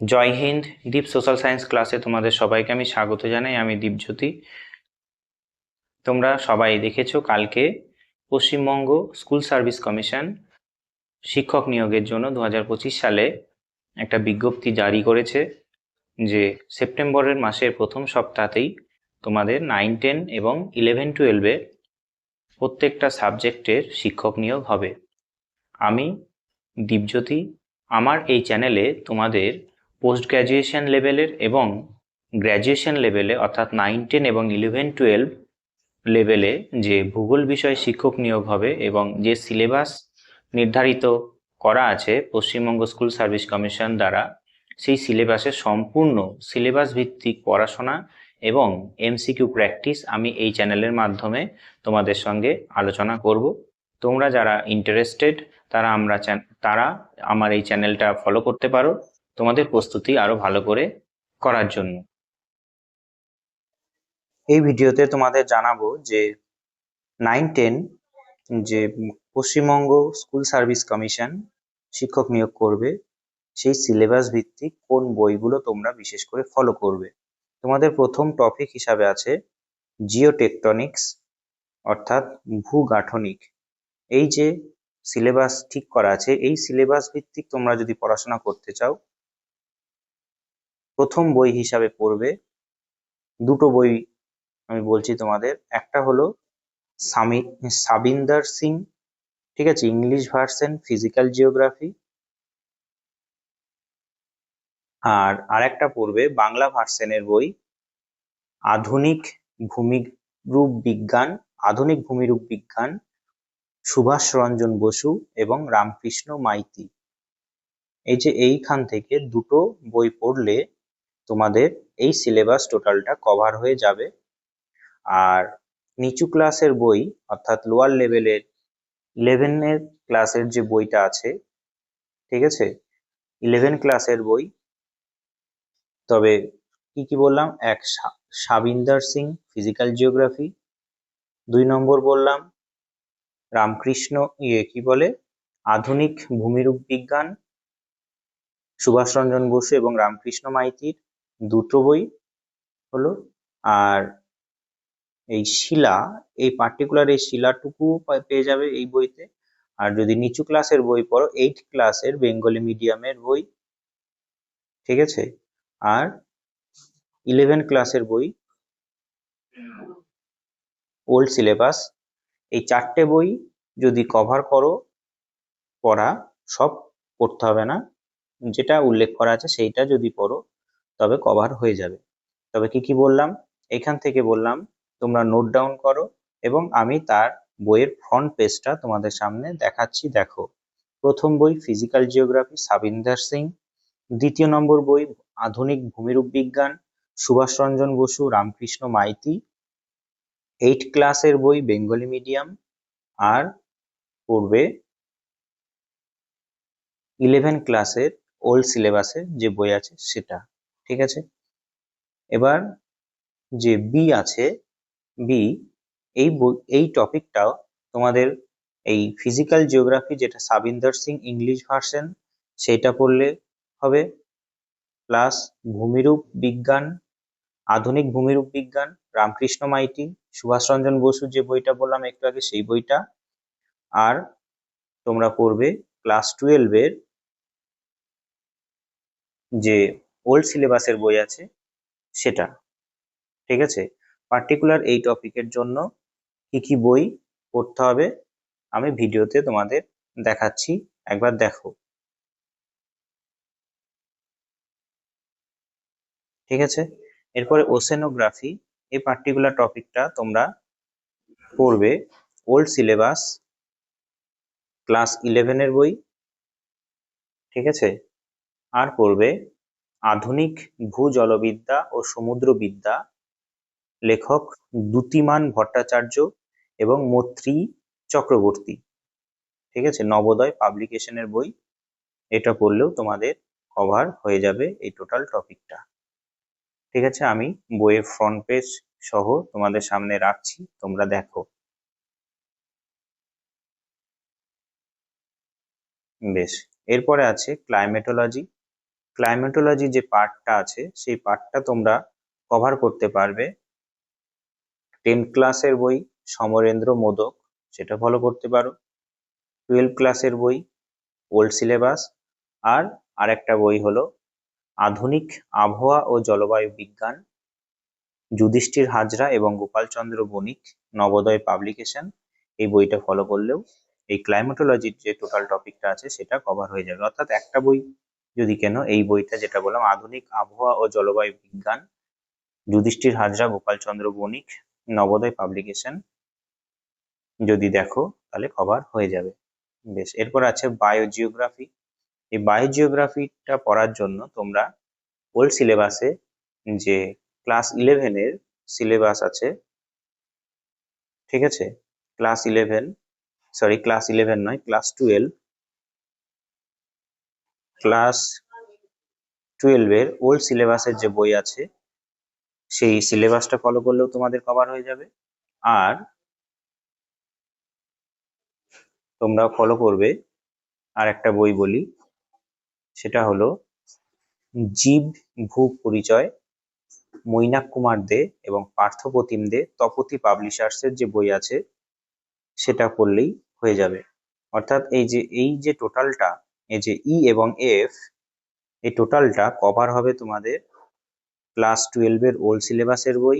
জয় Hind Deep social science ক্লাসে তোমাদের সবাইকে আমি স্বাগত জানাই, আমি দীপজ্যোতি। তোমরা সবাই দেখেছ কালকে পশ্চিমবঙ্গ স্কুল সার্ভিস কমিশন শিক্ষক নিয়োগের জন্য দু হাজার পঁচিশ সালে একটা বিজ্ঞপ্তি জারি করেছে যে সেপ্টেম্বরের মাসের প্রথম সপ্তাহতেই তোমাদের নাইন টেন এবং ইলেভেন টুয়েলভে প্রত্যেকটা সাবজেক্টের শিক্ষক নিয়োগ হবে। আমি দীপজ্যোতি আমার এই চ্যানেলে তোমাদের পোস্ট গ্র্যাজুয়েশন লেভেলের এবং গ্র্যাজুয়েশন লেভেলে অর্থাৎ নাইন টেন এবং ইলেভেন টুয়েলভ লেভেলে যে ভূগোল বিষয়ে শিক্ষক নিয়োগ হবে এবং যে সিলেবাস নির্ধারিত করা আছে পশ্চিমবঙ্গ স্কুল সার্ভিস কমিশন দ্বারা, সেই সিলেবাসের সম্পূর্ণ সিলেবাস ভিত্তিক পড়াশোনা এবং এমসিকিউ প্র্যাকটিস আমি এই চ্যানেলের মাধ্যমে তোমাদের সঙ্গে আলোচনা করব। তোমরা যারা ইন্টারেস্টেড তারা আমরা তারা আমার এই চ্যানেলটা ফলো করতে পারো তোমাদের প্রস্তুতি আরও ভালো করে করার জন্য। এই ভিডিওতে তোমাদের জানাব যে নাইন টেন যে পশ্চিমবঙ্গ স্কুল সার্ভিস কমিশন শিক্ষক নিয়োগ করবে, সেই সিলেবাস ভিত্তিক কোন বইগুলো তোমরা বিশেষ করে ফলো করবে। তোমাদের প্রথম টপিক হিসাবে আছে জিওটেকটনিক্স অর্থাৎ ভূগাঠনিক। এই যে সিলেবাস ঠিক করা আছে। এই সিলেবাস ভিত্তিক তোমরা যদি পড়াশোনা করতে চাও, প্রথম বই হিসাবে পড়বে। দুটো বই আমি বলছি তোমাদের। একটা হলো সামি, সাবিন্দার সিং, ঠিক আছে, ইংলিশ ভার্সন, ফিজিক্যাল জিওগ্রাফি। আর আরেকটা পড়বে বাংলা ভার্সনের বই, আধুনিক ভূমিরূপ বিজ্ঞান, আধুনিক ভূমিরূপ বিজ্ঞান। সুভাষ রঞ্জন বসু এবং রামকৃষ্ণ মাইতি। এই যে এইখান থেকে দুটো বই পড়লে তোমাদের এই সিলেবাস টোটালটা কভার হয়ে যাবে। আর নিচু ক্লাসের বই, অর্থাৎ লোয়ার লেভেলের ইলেভেনের ক্লাসের যে বইটা আছে, ঠিক আছে? ইলেভেন ক্লাসের বই। তবে কি কি বললাম? এক সাবিন্দার সিং ফিজিক্যাল জিওগ্রাফি দুই নম্বর বললাম রামকৃষ্ণ ইয়ে কি বলে? আধুনিক ভূমিরূপ বিজ্ঞান। সুভাষরঞ্জন বসু এবং রামকৃষ্ণ মাইতির দুটো বই হলো। আর এই শিলা, এই পার্টিকুলার এই শিলাটুকু পেয়ে যাবে এই বইতে। আর যদি নিচু ক্লাসের বই পড়ো এইট ক্লাসের বেঙ্গলি মিডিয়ামের বই, ঠিক আছে? আর ইলেভেন ক্লাসের বই ওল্ড সিলেবাস এই চারটে বই যদি কভার করো, পড়া, সব পড়তে হবে না। যেটা উল্লেখ করা আছে সেইটা যদি পড়ো, তবে কভার হয়ে যাবে। তবে কি কি বললাম? এখান থেকে বললাম, তোমরা নোট ডাউন করো এবং আমি তার বইয়ের ফ্রন্ট পেজটা তোমাদের সামনে দেখাচ্ছি। দেখো, প্রথম বই ফিজিক্যাল জিওগ্রাফি সাবিন্দার সিং। দ্বিতীয় নম্বর বই আধুনিক ভূমিরূপ বিজ্ঞান, সুভাষরঞ্জন বসু, রামকৃষ্ণ মাইতি। এইট ক্লাসের বই বেঙ্গলি মিডিয়াম আর পড়বে ইলেভেন ক্লাসের ওল্ড সিলেবাসের যে বই আছে সেটা, ঠিক আছে? এবার যে বি আছে বি এই বই, এই টপিকটাও তোমাদের এই ফিজিক্যাল জিওগ্রাফি যেটা সাবিন্দর সিং ইংলিশ ভার্সন সেইটা পড়লে হবে প্লাস ভূমিরূপ বিজ্ঞান আধুনিক ভূমিরূপ বিজ্ঞান, রামকৃষ্ণ মাইতি সুভাষরঞ্জন বসু যে বইটা বললাম একটু আগে, সেই বইটা। আর তোমরা পড়বে ক্লাস টুয়েলভের যে ওল্ড সিলেবাসের বই আছে, সেটা। ঠিক আছে? পার্টিকুলার এই টপিকের জন্য কি কি বই পড়তে হবে, আমি ভিডিওতে তোমাদের দেখাচ্ছি। একবার দেখো। ঠিক আছে? এরপরে ওসেনোগ্রাফি এই পার্টিকুলার টপিকটা তোমরা পড়বে। ওল্ড সিলেবাস ক্লাস ইলেভেনের বই, ঠিক আছে? আর পড়বে আধুনিক ভূজলবিদ্যা ও সমুদ্রবিদ্যা, লেখক দ্যুতিমান ভট্টাচার্য এবং মৈত্রী চক্রবর্তী। ঠিক আছে? নবোদয় পাবলিকেশনের বই, এটা পড়লেও তোমাদের কভার হয়ে যাবে এই টোটাল টপিকটা ঠিক আছে? আমি বইয়ের ফ্রন্ট পেজ সহ তোমাদের সামনে রাখছি, তোমরা দেখো। বেশ, এরপরে আছে ক্লাইমেটোলজি ক্লাইমেটোলজি যে পার্টটা আছে, সেই পার্টটা তোমরা কভার করতে পারবে। টেন্থ ক্লাসের বই, সমরেন্দ্র মোদক, সেটা ফলো করতে পারো। টুয়েলভ ক্লাসের বই ওল্ড সিলেবাস আর আরেকটা বই হলো আধুনিক আবহাওয়া ও জলবায়ু বিজ্ঞান, যুধিষ্ঠির হাজরা এবং গোপালচন্দ্র বণিক নবোদয় পাবলিকেশন এই বইটা ফলো করলেও এই ক্লাইমেটোলজির যে টোটাল টপিকটা আছে সেটা কভার হয়ে যাবে। অর্থাৎ একটা বই যদি কেন, এই বইটা যেটা বললাম, আধুনিক আবহাওয়া ও জলবায়ু বিজ্ঞান, যুধিষ্ঠির হাজরা, গোপালচন্দ্র বণিক নবোদয় পাবলিকেশন যদি দেখো তাহলে কভার হয়ে যাবে। বেশ, এরপর আছে বায়োজিওগ্রাফি এই বায়োজিওগ্রাফিটা পড়ার জন্য তোমরা ওল্ড সিলেবাসে যে ক্লাস ইলেভেনের সিলেবাস আছে, ঠিক আছে? Class eleven sorry class eleven নয় ক্লাস টুয়েলভ ক্লাস টুয়েলভের ওল্ড সিলেবাসের যে বই আছে, সেই সিলেবাসটা ফলো করলেও তোমাদের কভার হয়ে যাবে। আর তোমরা ফলো করবে আর একটা বই বলি। সেটা হলো জীব ভূ পরিচয়, মৈনাক কুমার দে এবং পার্থপ্রতিম দে, তপতি পাবলিশার্সের যে বই আছে, সেটা পড়লেই হয়ে যাবে। অর্থাৎ এই যে এই যে টোটালটা, এই যে ই এবং এফ এই টোটালটা কভার হবে তোমাদের ক্লাস টুয়েলভের ওল্ড সিলেবাসের বই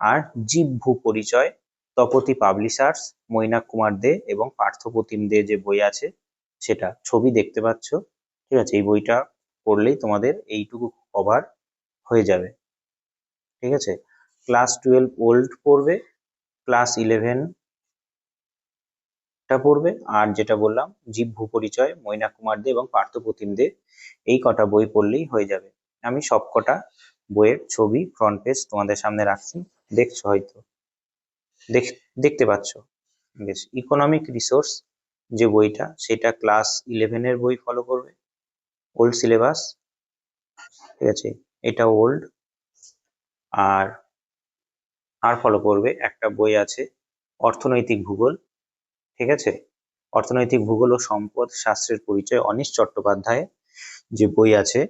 আর জীব ভূ পরিচয়, তপতি পাবলিশার্স, মৈনাক কুমার দে এবং পার্থপ্রতিম দে যে বই আছে, সেটা। ছবি দেখতে পাচ্ছ? ঠিক আছে? এই বইটা পড়লেই তোমাদের এইটুকু কভার হয়ে যাবে। ঠিক আছে? ক্লাস টুয়েলভ ওল্ড পড়বে ক্লাস ইলেভেন টা পড়বে, আর যেটা বললাম, জীব ভূপরিচয়, মৈনা কুমার দে এবং পার্থপ্রতিম দে, এই কটা বই পড়লেই হয়ে যাবে। আমি সব কটা বইয়ের ছবি ফ্রন্ট পেজ তোমাদের সামনে রাখছি। দেখছ হয়তো। দেখ, দেখতে পাচ্ছ। বেশ ইকোনমিক রিসোর্স যে বইটা, সেটা ক্লাস ইলেভেনের বই ফলো করবে। ওল্ড সিলেবাস ঠিক আছে? এটা ওল্ড আর আর ফলো করবে একটা বই আছে, অর্থনৈতিক ভূগোল, ঠিক আছে? অর্থনৈতিক ভূগোল ও সম্পদ শাস্ত্রের পরিচয় অনিশ চট্টোপাধ্যায় যে বই আছে,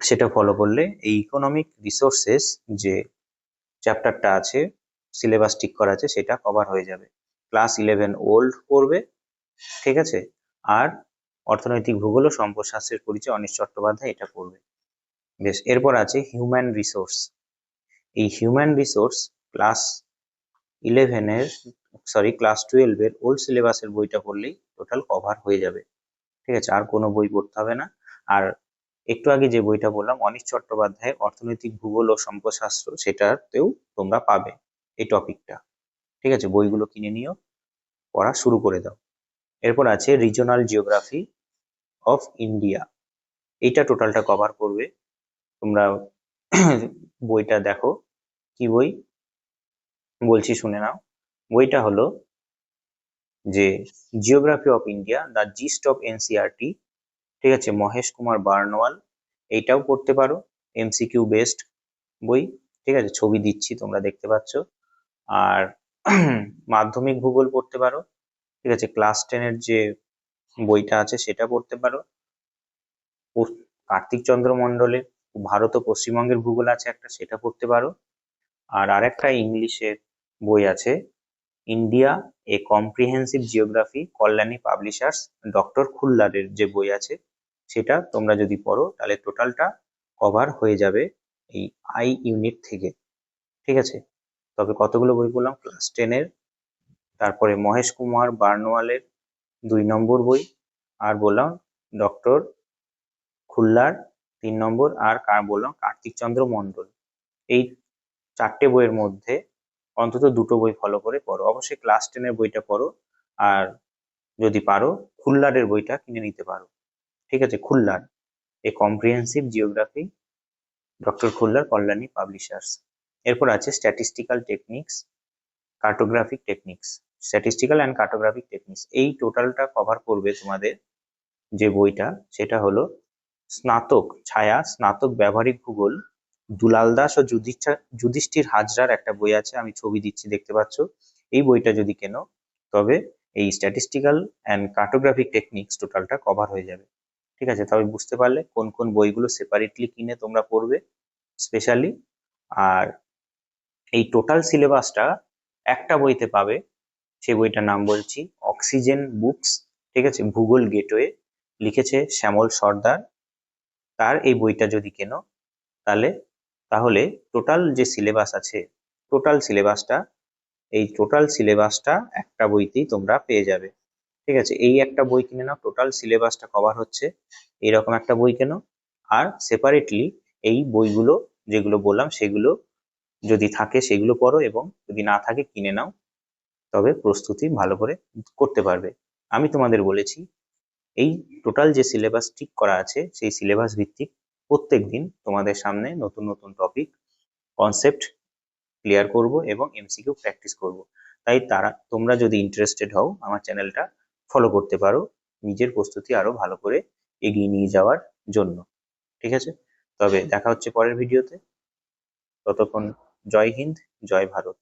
সেটা ফলো করলে এই ইকোনমিক রিসোর্সেস যে চ্যাপ্টারটা আছে সিলেবাস ঠিক করা আছে, সেটা কভার হয়ে যাবে। ক্লাস ইলেভেন ওল্ড পড়বে ঠিক আছে? আর অর্থনৈতিক ভূগোল ও সম্পদ শাস্ত্রের পরিচয় অনিশ চট্টোপাধ্যায় এটা পড়বে। বেশ, এরপর আছে হিউম্যান রিসোর্স এই হিউম্যান রিসোর্স ক্লাস ইলেভেনের সরি ক্লাস টুয়েলভের ওল্ড সিলেবাসের বইটা পড়লেই টোটাল কভার হয়ে যাবে। ঠিক আছে, আর কোনো বই পড়তে হবে না। আর একটু আগে যে বইটা বললাম অনিশ চট্টোপাধ্যায়ের অর্থনৈতিক ভূগোল ও সম্পদশাস্ত্র, সেটাতেও তোমরা পাবে এই টপিকটা ঠিক আছে, বইগুলো কিনে নিও, পড়া শুরু করে দাও। এরপর আছে রিজনাল জিওগ্রাফি অফ ইন্ডিয়া এইটা টোটালটা কভার করবে। তোমরা বইটা দেখো। কি বই? বলছি শুনে নাও। বইটা হলো যে geography of India the gist of NCERT ঠিক আছে? মহেশ কুমার বার্নওয়াল। এইটাও পড়তে পারো। এমসিকিউ বেস্ট বই। ঠিক আছে? ছবি দিচ্ছি, তোমরা দেখতে পাচ্ছ। আর মাধ্যমিক ভূগোল পড়তে পারো। ঠিক আছে? ক্লাস টেনের যে বইটা আছে, সেটা পড়তে পারো। কার্তিক চন্দ্র মণ্ডলের ভারত ও পশ্চিমবঙ্গের ভূগোল আছে একটা, সেটা পড়তে পারো। আর আরেকটা ইংলিশের বই আছে, India a comprehensive geography, Kalyani publishers, doctor খুল্লারের যে বই আছে, সেটা তোমরা যদি পড়ো, তাহলে টোটালটা কভার হয়ে যাবে এই আই ইউনিট থেকে। ঠিক আছে? তবে কতগুলো বই বললাম ক্লাস টেনের, তারপরে মহেশ কুমার বার্নওয়ালের দুই নম্বর বই, আর বললাম ডক্টর খুল্লার তিন নম্বর, আর কার বললাম কার্তিক চন্দ্র মণ্ডল। এই চারটে বইয়ের মধ্যে অন্তত দুটো বই ফলো করে পড়ো। অবশ্যই ক্লাস টেনের বইটা পড়ো, আর যদি পারো খুল্লারের বইটা কিনে নিতে পারো। ঠিক আছে, Khullar, a comprehensive geography doctor Khullar Kalyani publishers এরপর আছে statistical techniques cartographic techniques statistical and cartographic techniques এই টোটালটা কভার করবে তোমাদের যে বইটা, সেটা হলো স্নাতক ছায়া, স্নাতক ব্যবহারিক ভূগোল, দুলাল দাস ও যুধিষ্ঠা, যুধিষ্ঠির হাজরার একটা বই আছে, আমি ছবি দিচ্ছি, দেখতে পাচ্ছ? এই বইটা যদি কেনো, তবে এই স্ট্যাটিস্টিক্যাল অ্যান্ড কার্টোগ্রাফিক টেকনিক্স টোটালটা কভার হয়ে যাবে। ঠিক আছে? তবে বুঝতে পারলে কোন কোন বইগুলো সেপারেটলি কিনে তোমরা পড়বে স্পেশালি আর এই টোটাল সিলেবাসটা একটা বইতে পাবে। সেই বইটার নাম বলছি অক্সিজেন বুকস, ঠিক আছে? ভূগোল গেটওয়ে লিখেছে শ্যামল সর্দার। তার এই বইটা যদি কেনো, তাহলে তাহলে টোটাল যে সিলেবাস আছে, টোটাল সিলেবাসটা, এই টোটাল সিলেবাসটা একটা বইতেই তোমরা পেয়ে যাবে। ঠিক আছে? এই একটা বই কিনে নাও, টোটাল সিলেবাসটা কভার হচ্ছে। এইরকম একটা বই কেনো। আর সেপারেটলি এই বইগুলো যেগুলো বললাম, সেগুলো যদি থাকে সেগুলো পড়ো এবং যদি না থাকে কিনে নাও। তবে প্রস্তুতি ভালো করে করতে পারবে। আমি তোমাদের বলেছি, এই টোটাল যে সিলেবাস ঠিক করা আছে, সেই সিলেবাস ভিত্তিক প্রত্যেক দিন তোমাদের সামনে নতুন নতুন টপিক কনসেপ্ট ক্লিয়ার করব এবং এমসিকিউ প্র্যাকটিস করব। তাই তারা, তোমরা যদি ইন্টারেস্টেড হও আমার চ্যানেলটা ফলো করতে পারো নিজের প্রস্তুতি আরও ভালো করে এগিয়ে নিয়ে যাওয়ার জন্য। ঠিক আছে? তবে দেখা হচ্ছে পরের ভিডিওতে ততক্ষণ জয় হিন্দ জয় ভারত।